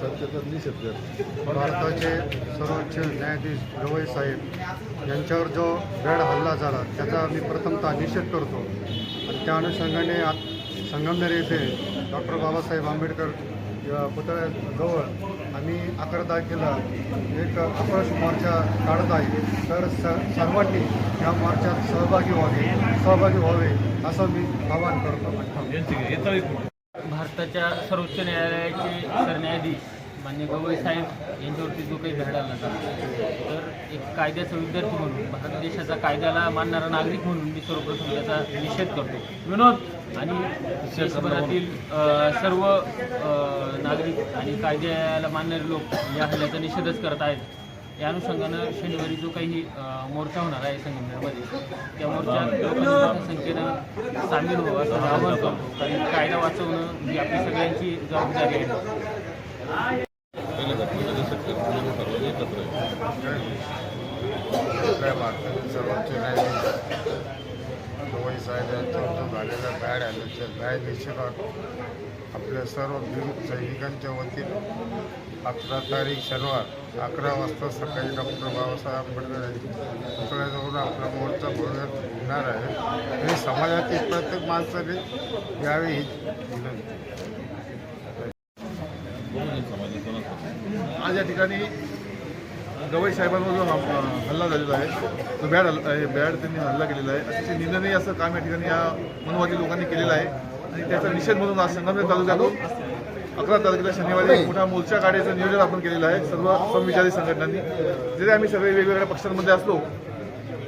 सत्याचा निषेध करतो भारताचे सर्वोच्च न्यायाधीश गवई साहेब यांच्यावर जो बेड हल्ला झाला त्याचा मी प्रथमतः निषेध करतो. आणि त्या अनुषंगाने आत संगमनेर येथे डॉक्टर बाबासाहेब आंबेडकर पुतळ्याजवळ आम्ही अकरा तारखेला एक अपयश मोर्चा काढत आहे तर स सर्वांनी या मोर्चात सहभागी व्हावे सहभागी व्हावे असं मी आवाहन करतो. भारताच्या सर्वोच्च न्यायालयाचे सरन्यायाधीश मान्य गवई साहेब यांच्यावरती जो काही धडा आला तर एक कायद्याचा विद्यार्थी म्हणून भारत देशाचा कायद्याला मानणारा नागरिक म्हणून मी सर्वप्रथम त्याचा निषेध करतो. विनोद आणि देशभरातील सर्व नागरिक आणि कायद्याला मानणारे लोक या हल्ल्याचा निषेधच करत आहेत. या अनुषंगानं शनिवारी जो काही मोर्चा होणार आहे संगमनेरमध्ये त्या मोर्चात लोकांनी मोठ्या संख्येनं सामील व्हावं असं आवाहन करतो. कारण कायदा वाचवणं ही आपली सगळ्यांची जबाबदारी आहे. सर्वोच्च न्यायाधीश गवई साहेब यांच्यावर झालेला बॅड आल्याच्या बॅड निषेधात आपल्या सर्व भीम सैनिकांच्या वतीनं अकरा तारीख शनिवार अकरा वाजता सकाळी डॉक्टर बाबासाहेब आंबेडकर यांच्या पुतळ्याजवळून आपला मोर्चा भरवण्यात येणार आहे. आणि समाजातील प्रत्येक माणसाने यावेळी विनंती आज या ठिकाणी गवई साहेबांवर जो हल्ला झालेला आहे तो बॅड हल्ला आहे बॅड त्यांनी हल्ला केलेला आहे. अतिशय निंदनीय असं काम या ठिकाणी या मनवादी लोकांनी केलेलं आहे. आणि त्याचा निषेध म्हणून आज संगमनेर तालुक्यातून अकरा तारखेला शनिवारी एक मोठा मोर्चा काढायचं नियोजन आपण केलेलं आहे सर्व समविचारी संघटनांनी. जरी आम्ही सगळे वेगवेगळ्या पक्षांमध्ये असलो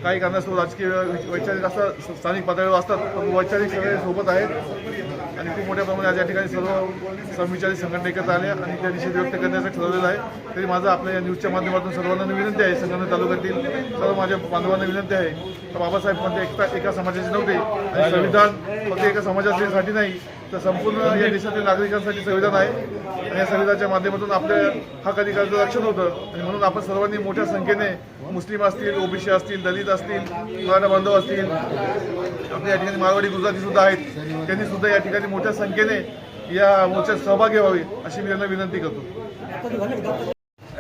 काही कारणास्तव राजकीय वैचारिक असतात स्थानिक पातळीवर असतात पण वैचारिक सगळे सोबत आहेत. आणि खूप मोठ्या प्रमाणात या ठिकाणी सर्व समविचारी संघटना एकत्र आल्या आणि त्या निषेध व्यक्त करण्याचं ठरवलेलं आहे. तरी माझं आपल्या या न्यूजच्या माध्यमातून सर्वांना विनंती आहे संगमनेर तालुक्यातील सर्व माझ्या बांधवांना विनंती आहे. तर बाबासाहेब म्हणजे एकटा एका समाजाचे नव्हते आणि संविधान फक्त एका समाजासाठी नाही तर संपूर्ण या देशातील नागरिकांसाठी संविधान आहे. आणि या संविधानाच्या माध्यमातून आपल्या हक अधिकाराचं रक्षण होतं. आणि म्हणून आपण सर्वांनी मोठ्या संख्येने मुस्लिम असतील ओबीसी असतील दलित असतील मराठा बांधव असतील आपल्या या ठिकाणी मारवाडी गुजराती सुद्धा आहेत. त्यांनी सुद्धा या ठिकाणी मोठ्या संख्येने या मोर्चात सहभागी व्हावे अशी मी त्यांना विनंती करतो.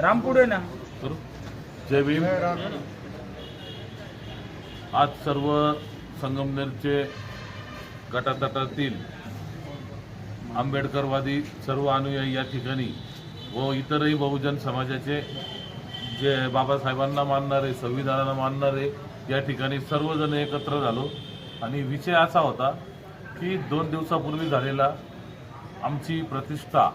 रामपुढे ना. जय भीम. आज सर्व संगमनेरचे गटातटातील आंबेडकरवादी सर्व अनुयायी या ठिकाणी व इतरही बहुजन समाजाचे जे बाबासाहेबांना मानणारे संविधानाला मानणारे या ठिकाणी सर्वजण एकत्र झालो. आणि विषय असा होता की दोन दिवसापूर्वी झालेला आमची प्रतिष्ठा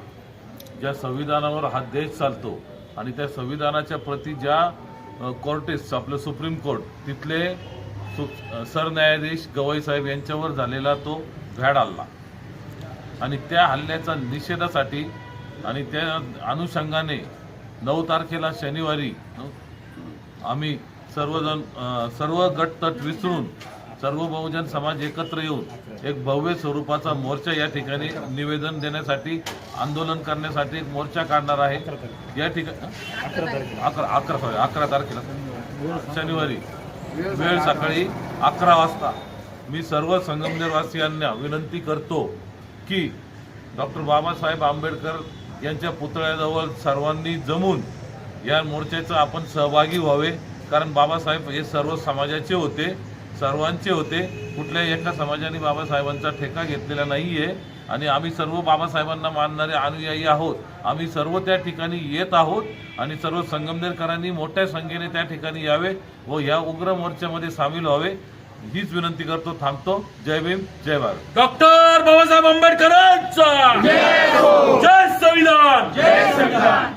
ज्या संविधानावर हा देश चालतो आणि त्या संविधानाच्या प्रती ज्या कोर्टेस आपलं सुप्रीम कोर्ट तिथले सु सरन्यायाधीश गवई साहेब यांच्यावर झालेला तो भ्याड हल्ला. आणि त्या हल्ल्याचा निषेधासाठी आणि त्या अनुषंगाने नऊ तारखेला शनिवारी आम्ही सर्वजण सर्व गट तट विसरून सर्व बहुजन समाज एकत्र येऊन एक भव्य स्वरूपाचा मोर्चा या ठिकाणी निवेदन देण्यासाठी आंदोलन करण्यासाठी एक मोर्चा काढणार आहे. या ठिकाणी अकरा अकरा सॉरी अकरा तारखेला. शनिवारी वेळ सकाळी अकरा वाजता मी सर्व संगमनेरवासियांना विनंती करतो की डॉक्टर बाबासाहेब आंबेडकर यांच्या पुतळ्याजवळ सर्वांनी जमून या मोर्चाचं आपण सहभागी व्हावे. कारण बाबासाहेब हे सर्व समाजाचे होते सर्वांचे होते. कुठल्याही एका समाजाने बाबासाहेबांचा ठेका घेतलेला नाही आहे आणि आम्ही सर्व बाबासाहेबांना मानणारे अनुयायी आहोत. आम्ही सर्व त्या ठिकाणी येत आहोत आणि सर्व संगमनेरकरांनी मोठ्या संख्येने त्या ठिकाणी यावे व या उग्र मोर्चामध्ये सामील व्हावे. हीच विनंती करतो थांबतो. जय भीम जय भारत. डॉक्टर बाबासाहेब आंबेडकरांचा! जय संविधान!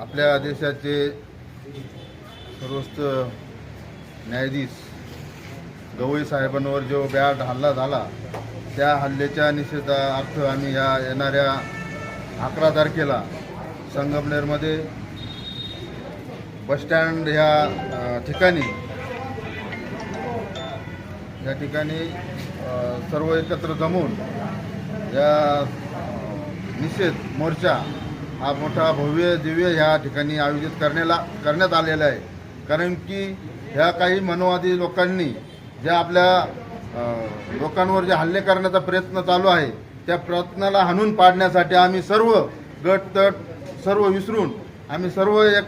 आपल्या देशाचे सर्वोच्च न्यायाधीश गवई साहेबांवर जो बॅड हल्ला झाला त्या हल्ल्याच्या निषेधार्थ आम्ही या येणाऱ्या अकरा तारखेला संगमनेरमध्ये बसस्टँड ह्या ठिकाणी या ठिकाणी सर्व एकत्र जमून या निषेध मोर्चा हा मोठा भव्य दिव्य ह्या ठिकाणी आयोजित करण्याला करण्यात आलेला आहे. कारण की ह्या काही मनोवादी लोकांनी ज्या आपल्या लोकांवर जे हल्ले करण्याचा प्रयत्न चालू आहे त्या प्रयत्नाला हाणून पाडण्यासाठी आम्ही सर्व गट तट सर्व विसरून आम्ही सर्व एक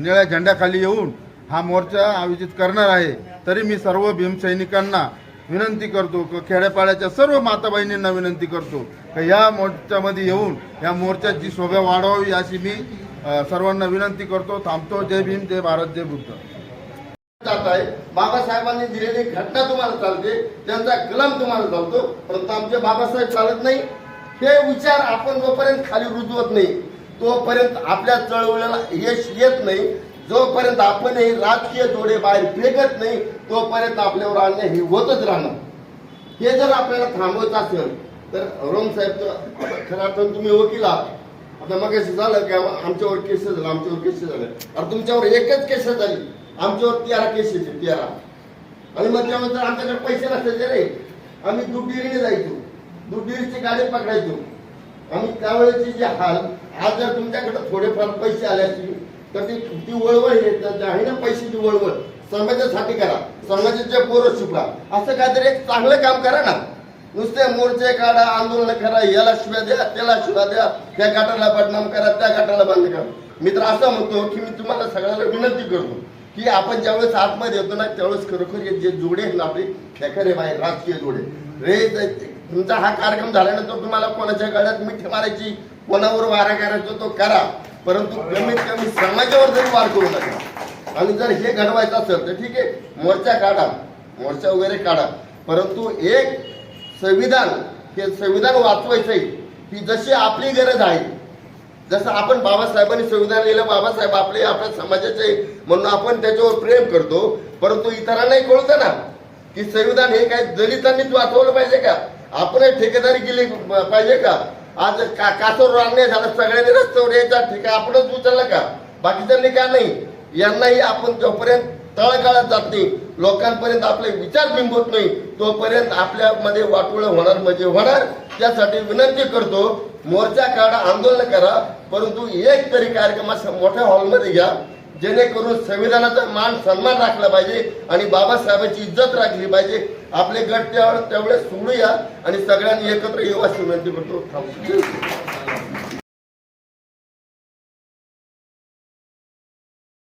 निळ्या झेंड्याखाली येऊन हा मोर्चा आयोजित करणार आहे. तरी मी सर्व भीमसैनिकांना विनंती करतो क- खेड्यापाड्याच्या सर्व माता बहिणींना विनंती करतो या मोर्चामध्ये येऊन या मोर्चाची शोभा वाढवावी अशी मी सर्वांना विनंती करतो. थांबतो. जय भीम जय भारत जय बुद्ध. आहे. बाबासाहेबांनी दिलेली घटना तुम्हाला चालते. त्यांचा कलम तुम्हाला चालतो. परंतु आमचे बाबासाहेब चालत नाही. हे विचार आपण जोपर्यंत खाली रुजवत नाही तोपर्यंत आपल्या चळवळीला यश येत नाही. जोपर्यंत आपण हे राजकीय जोडे बाहेर फेकत नाही तोपर्यंत आपल्यावर अन्याय हे होतच राहणार. हे जर आपल्याला थांबवायचं असेल तर रोम साहेब आता अर्थानं तुम्ही वकील आहात. आता मग झालं की आमच्यावर केसेस झालं आमच्यावर केसेस झालं. अरे तुमच्यावर एकच केस झाली. आमच्यावर तेरा केसेस आहे तेरा. आणि मग त्यानंतर आमच्याकडे पैसे नसायचे रे. आम्ही दूध जायचो. दूध गाडी पकडायचो. आणि त्यावेळेचे जे हाल आज जर तुमच्याकडे थोडेफार पैसे आले असतील तर ती ती वळवळ हे तर आहे ना पैशाची वळवळ समाजासाठी करा. समाजाच्या पोरं शिकवा असं काहीतरी एक चांगलं काम करा ना. नुसते मोर्चे काढा आंदोलन करा याला शिव्या द्या त्याला शिव्या द्या त्या गटाला बदनाम करा त्या गटाला बंद करा. मित्र असं म्हणतो की मी तुम्हाला सगळ्याला विनंती करतो की आपण ज्यावेळेस आतमध्ये येतो ना त्यावेळेस खरोखर हे जे जोडे आहेत ना आपले खेखरे बाहेर राजकीय जोडे. रे. तुमचा हा कार्यक्रम झाल्यानंतर तुम्हाला कोणाच्या गळ्यात मिठी मारायची कोणावर वारा करायचा तो करा. परंतु कमीत कमी समाजावर तरी वार करू नका आणि जर हे घडवायचं असेल तर ठीक आहे मोर्चा काढा मोर्चा वगैरे काढा. परंतु एक संविधान हे संविधान वाचवायचंय ही जशी आपली गरज आहे जसं आपण बाबासाहेबांनी संविधान लिहिलं बाबासाहेब आपले आपल्या समाजाचे म्हणून आपण त्याच्यावर प्रेम करतो. परंतु इतरांनाही कळतं ना की संविधान हे काय दलितांनीच वाचवलं पाहिजे का? आपण ठेकेदारी केली पाहिजे का? आज का कासोर अन्याय झालं सगळ्यांनी रस्त्यावर यायचा ठेका आपणच उचललं का? बाकीच्यांनी का नाही? यांनाही आपण जोपर्यंत तळकाळात जात नाही लोकांपर्यंत आपले विचार बिंबवत नाही तोपर्यंत आपल्यामध्ये वाटोळं होणार म्हणजे होणार. त्यासाठी विनंती करतो मोर्चा काढा आंदोलन करा परंतु एक तरी कार्यक्रम मोठ्या हॉलमध्ये घ्या जेणेकरून संविधानाचा मान सन्मान राखला पाहिजे आणि बाबासाहेबांची इज्जत राखली पाहिजे. आपले गट त्यावर तेवढे सोडूया आणि सगळ्यांनी एकत्र येऊ अशी विनंती करतो थांबतो.